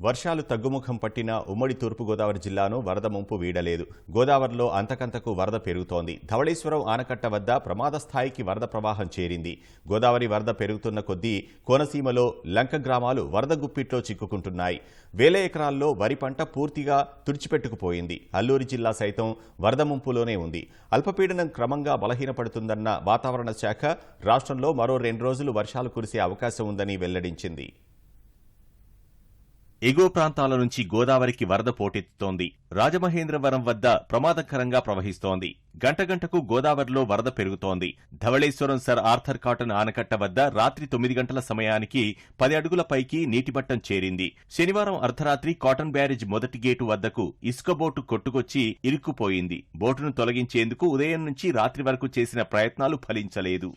వర్షాలు తగ్గుముఖం పట్టిన ఉమ్మడి తూర్పుగోదావరి జిల్లాను వరద ముంపు వీడలేదు. గోదావరిలో అంతకంతకు వరద పెరుగుతోంది. ధవళేశ్వరం ఆనకట్ట వద్ద ప్రమాద స్థాయికి వరద ప్రవాహం చేరింది. గోదావరి వరద పెరుగుతున్న కొద్దీ కోనసీమలో లంక గ్రామాలు వరద గుప్పిట్లో చిక్కుకుంటున్నాయి. వేల ఎకరాల్లో వరి పంట పూర్తిగా తుడిచిపెట్టుకుపోయింది. అల్లూరి జిల్లా సైతం వరద ముంపులోనే ఉంది. అల్పపీడనం క్రమంగా బలహీనపడుతుందన్న వాతావరణ శాఖ రాష్ట్రంలో మరో రెండు రోజులు వర్షాలు కురిసే అవకాశం ఉందని వెల్లడించింది. ఎగువ ప్రాంతాల నుంచి గోదావరికి వరద పోటెత్తుతోంది. రాజమహేంద్రవరం వద్ద ప్రమాదకరంగా ప్రవహిస్తోంది. గంటగంటకు గోదావరిలో వరద పెరుగుతోంది. ధవళేశ్వరం సర్ ఆర్థర్ కాటన్ ఆనకట్ట వద్ద రాత్రి తొమ్మిది గంటల సమయానికి పది అడుగుల పైకి నీటిమట్టం చేరింది. శనివారం అర్ధరాత్రి కాటన్ బ్యారేజ్ మొదటి గేటు వద్దకు ఇసుక బోటు కొట్టుకొచ్చి ఇరుక్కుపోయింది. బోటును తొలగించేందుకు ఉదయం నుంచి రాత్రి వరకు చేసిన ప్రయత్నాలు ఫలించలేదు.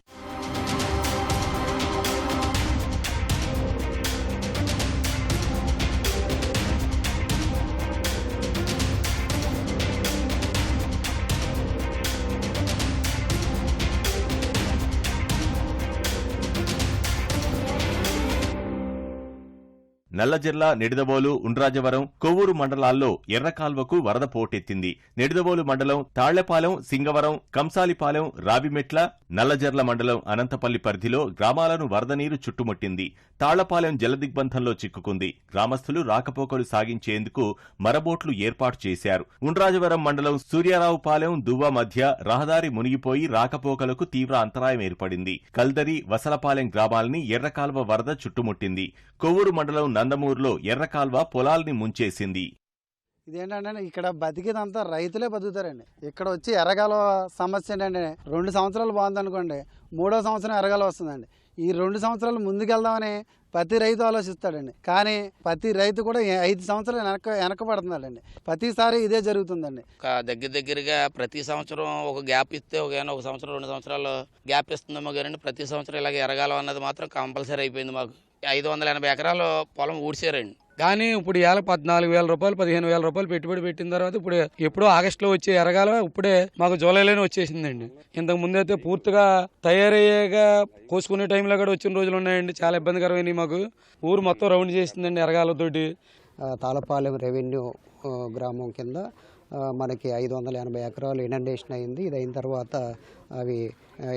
నల్లజర్ల నిడదవోలు ఉండ్రాజవరం కొవ్వూరు మండలాల్లో ఎర్రకాల్వకు వరద పోటెత్తింది. నిడదవోలు మండలం తాళ్ళపాలెం సింగవరం కంసాలిపాలెం రావిమెట్ల నల్లజర్ల మండలం అనంతపల్లి పరిధిలో గ్రామాలను వరద నీరు చుట్టుముట్టింది. తాళ్ళపాలెం జలదిగ్బంధంలో చిక్కుకుంది. గ్రామస్తులు రాకపోకలు సాగించేందుకు మరబోట్లు ఏర్పాటు చేశారు. ఉండ్రాజవరం మండలం సూర్యారావుపాలెం దువ్వ మధ్య రహదారి మునిగిపోయి రాకపోకలకు తీవ్ర అంతరాయం ఏర్పడింది. కల్దరి వసలపాలెం గ్రామాలని ఎర్రకాల్వ వరద చుట్టుముట్టింది. కొవ్వూరు మండలం నందమూరులో ఎర్రకాల్వ పొలాల్ని ముంచేసింది. ఇదేంటంటే ఇక్కడ బతికేదంతా రైతులే బతుకుతారండి. ఇక్కడ వచ్చి ఎరగాల సమస్య ఏంటంటే రెండు సంవత్సరాలు బాగుందనుకోండి మూడో సంవత్సరం ఎరగాల వస్తుందండి. ఈ రెండు సంవత్సరాలు ముందుకెళ్దామని ప్రతి రైతు ఆలోచిస్తాడండి. కానీ ప్రతి రైతు కూడా ఐదు సంవత్సరాలు వెనక వెనకబడుతున్నాడండి. ప్రతిసారి ఇదే జరుగుతుందండి. ఒక దగ్గర దగ్గరగా ప్రతి సంవత్సరం ఒక గ్యాప్ ఇస్తే ఒక ఏమైనా ఒక సంవత్సరం రెండు సంవత్సరాలు గ్యాప్ ఇస్తుందేమో కానీ ప్రతి సంవత్సరం ఇలాగ ఎరగాలం అన్నది మాత్రం కంపల్సరీ అయిపోయింది మాకు. ఐదు వందల ఎనభై ఎకరాలు పొలం ఊడ్చారండి. కానీ ఇప్పుడు ఇవాళ పద్నాలుగు వేల రూపాయలు పదిహేను వేల రూపాయలు పెట్టుబడి పెట్టిన తర్వాత ఇప్పుడు ఎప్పుడో ఆగస్టులో వచ్చే ఎరగాల ఇప్పుడే మాకు జూలైలోనే వచ్చేసిందండి. ఇంతకు ముందు అయితే పూర్తిగా తయారయ్యేగా కోసుకునే టైంలో కూడా వచ్చిన రోజులు ఉన్నాయండి. చాలా ఇబ్బందికరమైనవి మాకు. ఊరు మొత్తం రౌండ్ చేసిందండి ఎరగాలతోటి. తాళపాలెం రెవెన్యూ గ్రామం కింద మనకి ఐదు వందల ఎనభై ఎకరాలు ఇనండేషన్ అయింది. ఇది అయిన తర్వాత అవి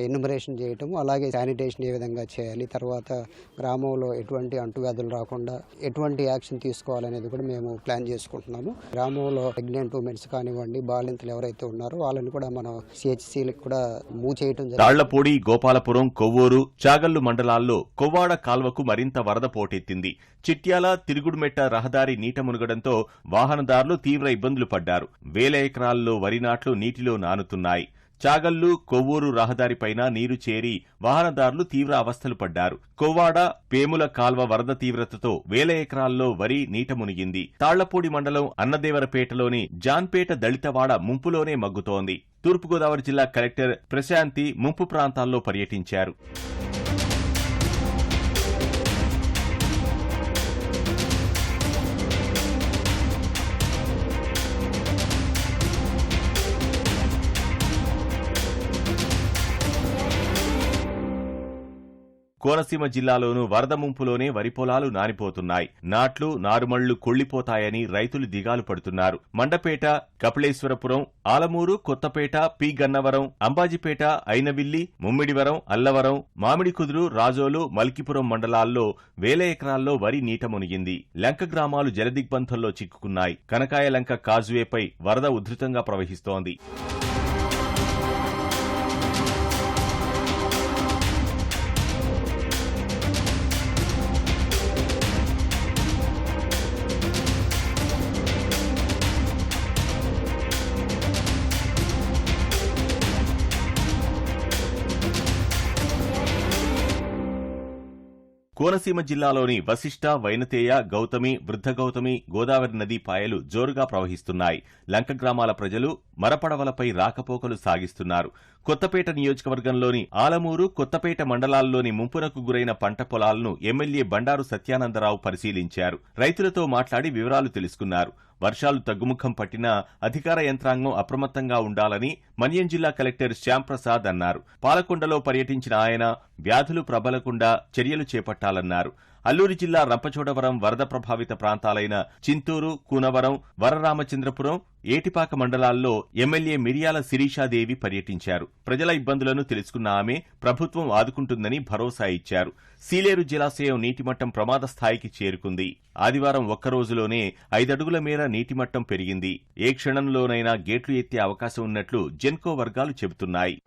ఎన్యుమరేషన్ చేయటం అలాగే శానిటేషన్ ఏ విధంగా చేయాలి తర్వాత గ్రామంలో ఎటువంటి అంటువ్యాధులు రాకుండా ఎటువంటి యాక్షన్ తీసుకోవాలనేది కూడా మేము ప్లాన్ చేసుకుంటున్నాము. గ్రామంలో ప్రెగ్నెంట్ ఉమెన్స్ కానివ్వండి బాలింతలు ఎవరైతే ఉన్నారో వాళ్ళని కూడా మనం సిహెచ్సిలకు కూడా మూవ్ చేయటం తాళ్ళపూడి గోపాలపురం కొవ్వూరు చాగల్లు మండలాల్లో కొవ్వాడ కాల్వకు మరింత వరద పోటెత్తింది. చిట్యాల తిరుగుడుమెట్ట రహదారి నీట మునగడంతో వాహనదారులు తీవ్ర ఇబ్బందులు పడ్డారు. వేల ఎకరాల్లో వరి నాట్లు నీటిలో నానుతున్నాయి. చాగల్లు కొవ్వూరు రహదారిపైన నీరు చేరి వాహనదారులు తీవ్ర అవస్థలు పడ్డారు. కొవ్వాడ పేముల కాల్వ వరద తీవ్రతతో వేల ఎకరాల్లో వరి నీట మునిగింది. తాళ్ళపూడి మండలం అన్నదేవరపేటలోని జాన్పేట దళితవాడ ముంపులోనే మగ్గుతోంది. తూర్పుగోదావరి జిల్లా కలెక్టర్ ప్రశాంతి ముంపు ప్రాంతాల్లో పర్యటించారు. కోనసీమ జిల్లాలోనూ వరద ముంపులోనే వరి పొలాలు నానిపోతున్నాయి. నాట్లు నారుమళ్ళు కుళ్ళిపోతాయని రైతులు దిగాలు పడుతున్నారు. మండపేట కపిళేశ్వరపురం ఆలమూరు కొత్తపేట పి. గన్నవరం అంబాజీపేట అయినవిల్లి ముమ్మిడివరం అల్లవరం మామిడికుదురు రాజోలు మల్కిపురం మండలాల్లో వేల ఎకరాల్లో వరి నీట మునిగింది. లంక గ్రామాలు జలదిగ్బంధంలో చిక్కుకున్నాయి. కనకాయ లంక కాజువేపై వరద ఉధృతంగా ప్రవహిస్తోంది. కోనసీమ జిల్లాలోని వశిష్ట వైనతేయ గౌతమి వృద్ధ గౌతమి గోదావరి నదీ పాయలు జోరుగా ప్రవహిస్తున్నాయి. లంక గ్రామాల ప్రజలు మరపడవలపై రాకపోకలు సాగిస్తున్నారు. కొత్తపేట నియోజకవర్గంలోని ఆలమూరు కొత్తపేట మండలాల్లోని ముంపునకు గురైన పంట పొలాలను ఎమ్మెల్యే బండారు సత్యానందరావు పరిశీలించారు. రైతులతో మాట్లాడి వివరాలు తెలుసుకున్నారు. వర్షాలు తగ్గుముఖం పట్టినా అధికార యంత్రాంగం అప్రమత్తంగా ఉండాలని మన్యం జిల్లా కలెక్టర్ శ్యాంప్రసాద్ అన్నారు. పాలకొండలో పర్యటించిన ఆయన వ్యాధులు ప్రబలకుండా చర్యలు చేపట్టాలన్నారు. అల్లూరి జిల్లా రంపచోడవరం వరద ప్రభావిత ప్రాంతాలైన చింతూరు కూనవరం వరరామచంద్రపురం ఏటిపాక మండలాల్లో ఎమ్మెల్యే మిరియాల శిరీషాదేవి పర్యటించారు. ప్రజల ఇబ్బందులను తెలుసుకున్న ఆమె ప్రభుత్వం ఆదుకుంటుందని భరోసా ఇచ్చారు. సీలేరు జలాశయం నీటిమట్టం ప్రమాద స్థాయికి చేరుకుంది. ఆదివారం ఒక్క రోజులోనే ఐదడుగుల మేర నీటిమట్టం పెరిగింది. ఏ క్షణంలోనైనా గేట్లు ఎత్తే అవకాశం ఉన్నట్లు జెన్కో వర్గాలు చెబుతున్నాయి.